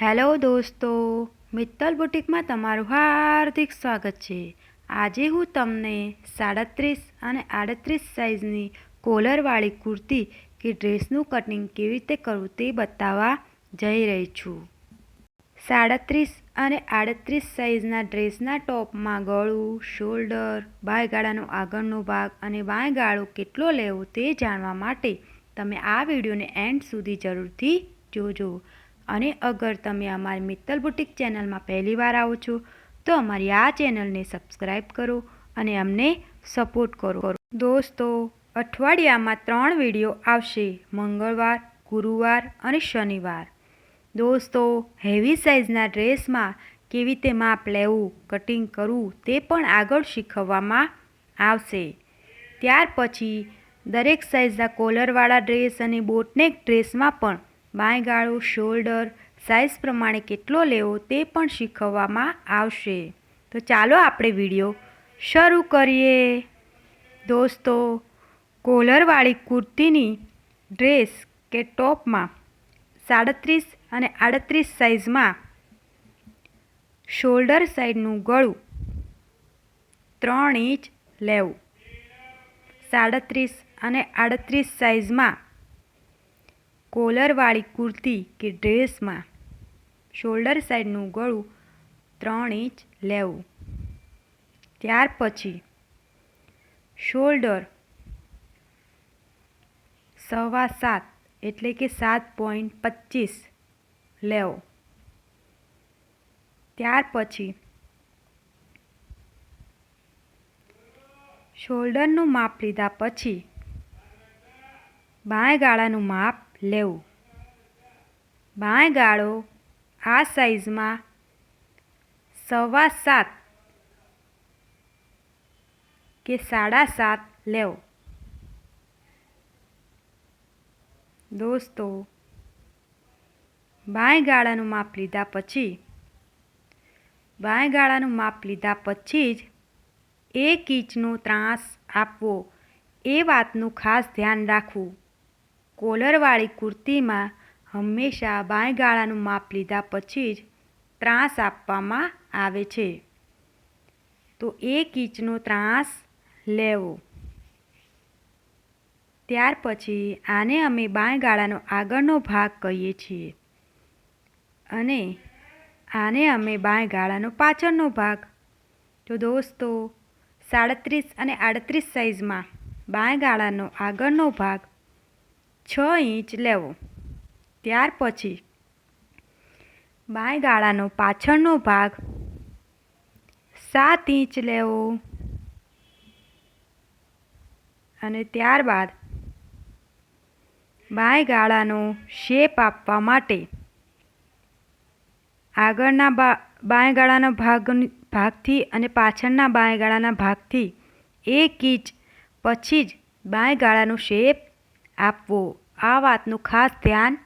Hello દોસ્તો, મિત્તલ બુટિકમાં તમારું હાર્દિક સ્વાગત છે. આજે હું તમને સાડત્રીસ અને આડત્રીસ સાઇઝની કોલરવાળી કુર્તી કે ડ્રેસનું કટિંગ કેવી રીતે કરવું તે બતાવવા જઈ રહી છું. સાડત્રીસ અને આડત્રીસ સાઇઝના ડ્રેસના ટોપમાં ગળું, શોલ્ડર, બાયગાળાનો આગળનો ભાગ અને બાયગાળો કેટલો લેવો તે જાણવા માટે તમે આ વિડીયોને એન્ડ સુધી જરૂરથી જોજો. અને અગર તમે અમારી મિત્તલ બુટિક ચેનલમાં પહેલીવાર આવો છો, તો અમારી આ ચેનલને સબસ્ક્રાઈબ કરો અને અમને સપોર્ટ કરો. દોસ્તો, અઠવાડિયામાં ત્રણ વીડિયો આવશે. મંગળવાર, ગુરુવાર અને શનિવાર. દોસ્તો હેવી સાઇઝના ડ્રેસમાં કેવી રીતે માપ લેવું કટિંગ કરવું તે પણ આગળ શીખવવામાં આવશે. ત્યાર પછી દરેક સાઇઝના કોલરવાળા ડ્રેસ અને બોટનેક ડ્રેસમાં પણ બાયગાળો શોલ્ડર, સાઇઝ પ્રમાણે કેટલો લેવો તે પણ શીખવવામાં આવશે. તો ચાલો આપણે વીડિયો શરૂ કરીએ. દોસ્તો, કોલરવાળી કુર્તીની ડ્રેસ કે ટોપમાં સાડત્રીસ અને આડત્રીસ સાઇઝમાં શોલ્ડર સાઇડનું ગળું ત્રણ ઇંચ લેવું. સાડત્રીસ અને આડત્રીસ સાઇઝમાં કોલરવાળી કુર્તી કે ડ્રેસમાં શોલ્ડર સાઈડનું ગળું ત્રણ ઇંચ લેવું. ત્યાર પછી શોલ્ડર સવા સાત એટલે કે સાત પોઈન્ટ પચીસ લેવો. ત્યાર પછી શોલ્ડરનું માપ લીધા પછી બાય ગાળાનું માપ લેવું. બાંય ગાળો આ સાઈઝમાં સવા સાત કે સાડા સાત લેવો. દોસ્તો, બાંય ગાળાનું માપ લીધા પછી, બાંય ગાળાનું માપ લીધા પછી જ એક ઇંચનો ત્રાસ આપવો એ વાતનું ખાસ ધ્યાન રાખવું. કોલરવાળી કુર્તીમાં હંમેશા બાંયગાળાનું માપ લીધા પછી જ ત્રાસ આપવામાં આવે છે. તો એક ઇંચનો ત્રાસ લેવો. ત્યાર પછી આને અમે બાંયગાળાનો આગળનો ભાગ કહીએ છીએ અને આને અમે બાંયગાળાનો પાછળનો ભાગ. તો દોસ્તો, સાડત્રીસ અને આડત્રીસ સાઇઝમાં બાંયગાળાનો આગળનો ભાગ છ ઇંચ લેવો. ત્યાર પછી બાય ગાળાનો પાછળનો ભાગ સાત ઇંચ લેવો. અને ત્યારબાદ બાય ગાળાનો શેપ આપવા માટે આગળના બા બાય ગાળાના ભાગ ભાગથી અને પાછળના બાય ગાળાના ભાગથી એક ઇંચ પછી જ બાય ગાળાનો શેપ આપવો. આ વાતનું ખાસ ધ્યાન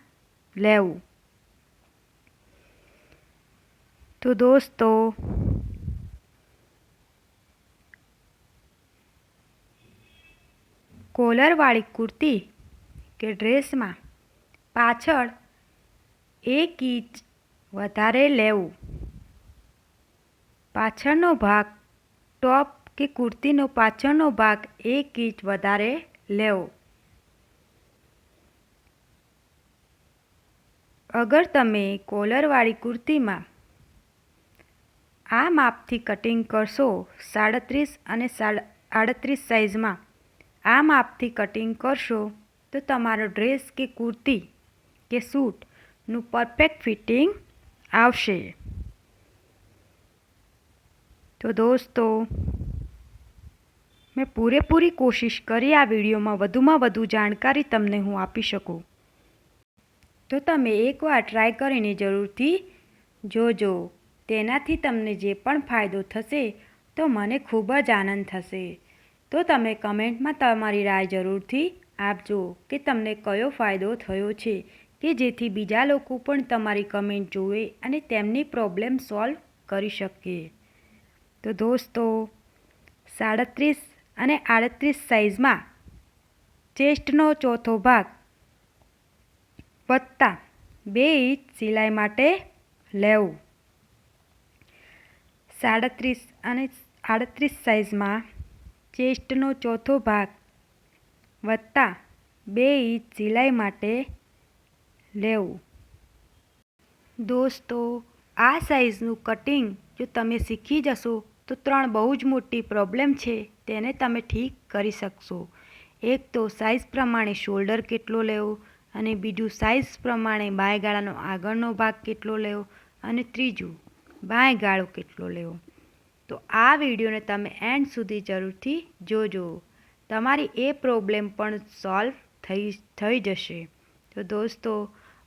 લેવું. તો દોસ્તો, કોલરવાળી કુર્તી કે ડ્રેસમાં પાછળ એક ઇંચ વધારે લેવું. પાછળનો ભાગ ટોપ કે કુર્તીનો પાછળનો ભાગ એક ઇંચ વધારે લેવો. અગર તમે કોલરવાળી કુર્તીમાં આ માપથી કટિંગ કરશો, સાડત્રીસ અને આડત્રીસ સાઇઝમાં આ માપથી કટિંગ કરશો, તો તમારો ડ્રેસ કે કુર્તી કે સૂટનું પરફેક્ટ ફિટિંગ આવશે. તો દોસ્તો, મેં પૂરેપૂરી કોશિશ કરી આ વિડીયોમાં વધુમાં વધુ જાણકારી તમને હું આપી શકું. તો તમે એકવાર ટ્રાય કરીને જરૂરથી જોજો. તેનાથી તમને જે પણ ફાયદો થશે તો મને ખૂબ જ આનંદ થશે. તો તમે કમેન્ટમાં તમારી રાય જરૂરથી આપજો કે તમને કયો ફાયદો થયો છે કે જેથી બીજા લોકો પણ તમારી કમેન્ટ જોવે અને તેમની પ્રોબ્લેમ સોલ્વ કરી શકે. તો દોસ્તો, સાડત્રીસ અને આડત્રીસ સાઇઝમાં ચેસ્ટનો ચોથો ભાગ વત્તા બે ઇંચ સિલાઈ માટે લેવું. સાડત્રીસ અને આડત્રીસ સાઇઝમાં ચેસ્ટનો ચોથો ભાગ વત્તા બે ઇંચ સિલાઈ માટે લેવું. દોસ્તો, આ સાઇઝનું કટિંગ જો તમે શીખી જશો, તો ત્રણ બહુ જ મોટી પ્રોબ્લેમ છે, તેને તમે ઠીક કરી શકશો. એક તો સાઇઝ પ્રમાણે શોલ્ડર કેટલો લેવો અને બીજું સાઇઝ પ્રમાણે બાયગાળાનો આગળનો ભાગ કેટલો લેવો અને ત્રીજું બાયગાળો કેટલો લેવો. તો આ વિડીયોને તમે એન્ડ સુધી જરૂરથી જોજો. તમારી એ પ્રોબ્લેમ પણ સોલ્વ થઈ થઈ જશે. તો દોસ્તો,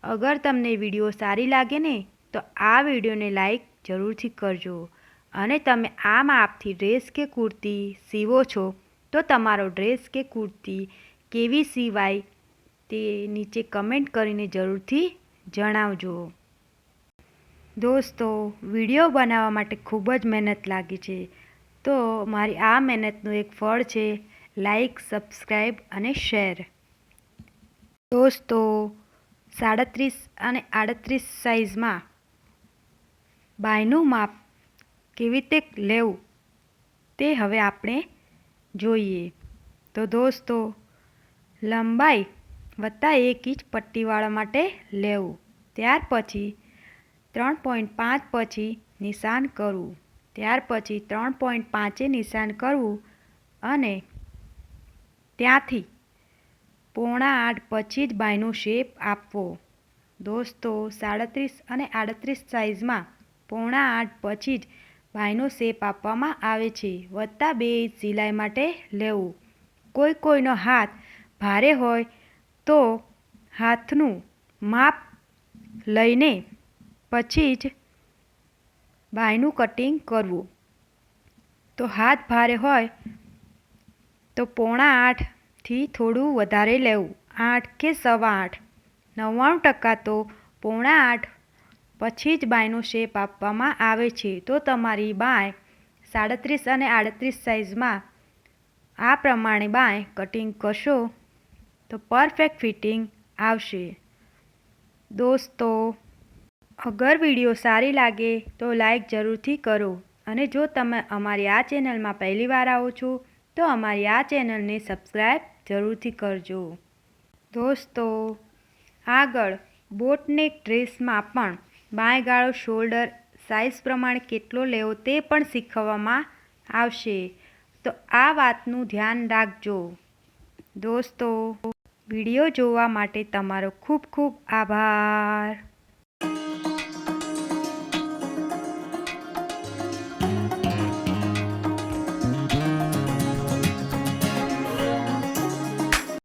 અગર તમને વીડિયો સારી લાગે ને, તો આ વિડીયોને લાઈક જરૂરથી કરજો. અને તમે આ માપથી ડ્રેસ કે કુર્તી સીવો છો, તો તમારો ડ્રેસ કે કુર્તી કેવી સિવાય તે નીચે કમેન્ટ કરીને જરૂરથી જણાવજો. દોસ્તો, વીડિયો બનાવવા માટે ખૂબ જ મહેનત લાગી છે. તો મારી આ મહેનતનું એક ફળ છે લાઈક સબસ્ક્રાઈબ અને શેર દોસ્તો, સાડત્રીસ અને આડત્રીસ સાઇઝમાં બાયનું માપ કેવી રીતે લેવું તે હવે આપણે જોઈએ. તો દોસ્તો, લંબાઈ વત્તા એક ઇંચ પટ્ટીવાળા માટે લેવું. ત્યાર પછી ત્રણ પોઈન્ટ પાંચ પછી નિશાન કરવું. ત્યાર પછી ત્રણ પોઈન્ટ પાંચે નિશાન કરવું અને ત્યાંથી પોણા આઠ પછી જ બાયનો શેપ આપવો. દોસ્તો, સાડત્રીસ અને આડત્રીસ સાઇઝમાં પોણા આઠ પછી જ બાયનો શેપ આપવામાં આવે છે. વત્તા બે ઇંચ સિલાઈ માટે લેવું. કોઈ કોઈનો હાથ ભારે હોય તો હાથનું માપ લઈને પછી જ બાયનું કટિંગ કરવું. તો હાથ ભારે હોય તો પોણા આઠથી થોડું વધારે લેવું. આઠ કે સવા આઠ. નવ્વાણું ટકા તો પોણા આઠ પછી જ બાયનો શેપ આપવામાં આવે છે. તો તમારી બાય સાડત્રીસ અને આડત્રીસ સાઇઝમાં આ પ્રમાણે બાય કટિંગ કરશો. તો પરફેક્ટ ફિટિંગ આવશે. દોસ્તો, અગર વીડિયો સારી લાગે તો લાઈક જરૂરથી કરો અને જો તમે અમારી આ ચેનલમાં પહેલી વાર આવો છો, તો અમારી આ ચેનલને સબસ્ક્રાઈબ જરૂરથી કરજો. દોસ્તો, આગળ બોટનેક ડ્રેસમાં પણ બાયગાળો શોલ્ડર સાઇઝ પ્રમાણે કેટલો લેવો તે પણ શીખવવામાં આવશે. તો આ વાતનું ધ્યાન રાખજો. દોસ્તો વીડિયો જોવા માટે તમારો ખૂબ ખૂબ આભાર.